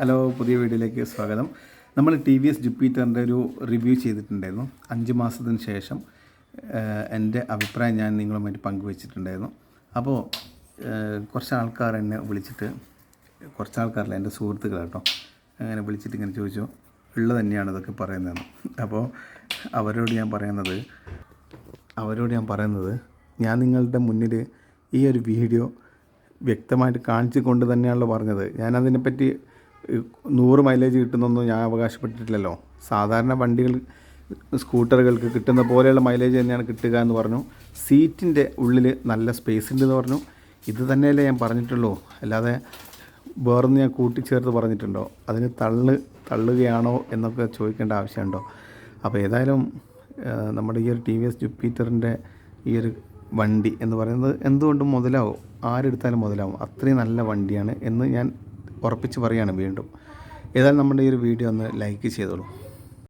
Hello പുതിയ വീഡിയോയിലേക്ക് സ്വാഗതം. നമ്മൾ ടി വി എസ് ജുപ്പീറ്ററിന്റെ ഒരു റിവ്യൂ ചെയ്തിട്ടുണ്ടായിരുന്നു. അഞ്ച് മാസത്തിന് ശേഷം എന്റെ അഭിപ്രായം ഞാൻ നിങ്ങളുമായിട്ട് പങ്കുവച്ചിട്ടുണ്ടായിരുന്നു. അപ്പോൾ കുറച്ച് ആൾക്കാർ എന്നെ വിളിച്ചിട്ട് കുറച്ച് ആൾക്കാരല്ല എന്റെ സുഹൃത്തുക്കൾ കേട്ടോ അങ്ങനെ വിളിച്ചിട്ട് ഇങ്ങനെ ചോദിച്ചു. ഉള്ളത് തന്നെയാണ് ഇതൊക്കെ പറയുന്നതെന്ന്. അപ്പോൾ അവരോട് ഞാൻ പറയുന്നത് അവരോട് ഞാൻ പറയുന്നത് ഞാൻ നിങ്ങളുടെ മുന്നിൽ ഈ ഒരു വീഡിയോ വ്യക്തമായിട്ട് കാണിച്ചു കൊണ്ട് തന്നെയാണല്ലോ പറഞ്ഞത്. ഞാൻ അതിനെപ്പറ്റി നൂറ് മൈലേജ് കിട്ടുന്നൊന്നും ഞാൻ അവകാശപ്പെട്ടിട്ടില്ലല്ലോ. സാധാരണ വണ്ടികൾ സ്കൂട്ടറുകൾക്ക് കിട്ടുന്ന പോലെയുള്ള മൈലേജ് തന്നെയാണ് കിട്ടുക എന്ന് പറഞ്ഞു. സീറ്റിന്റെ ഉള്ളിൽ നല്ല സ്പേസ് ഉണ്ടെന്ന് പറഞ്ഞു. ഇത് തന്നെയല്ലേ ഞാൻ പറഞ്ഞിട്ടുള്ളൂ. അല്ലാതെ വേറൊന്ന് ഞാൻ കൂട്ടിച്ചേർത്ത് പറഞ്ഞിട്ടുണ്ടോ? അതിന് തള്ളു തള്ളുകയാണോ എന്നൊക്കെ ചോദിക്കേണ്ട ആവശ്യമുണ്ടോ? അപ്പോൾ ഏതായാലും നമ്മുടെ ഈ ഒരു ടി വി എസ് ജുപ്പീറ്ററിന്റെ ഈ ഒരു വണ്ടി എന്ന് പറയുന്നത് എന്തുകൊണ്ടും മുതലാവും. ആരെടുത്താലും മുതലാവും. അത്രയും നല്ല വണ്ടിയാണ് എന്ന് ഞാൻ ഉറപ്പിച്ച് പറയുകയാണ് വീണ്ടും. ഏതായാലും നമ്മുടെ ഈ ഒരു വീഡിയോ ഒന്ന് ലൈക്ക് ചെയ്തോളൂ.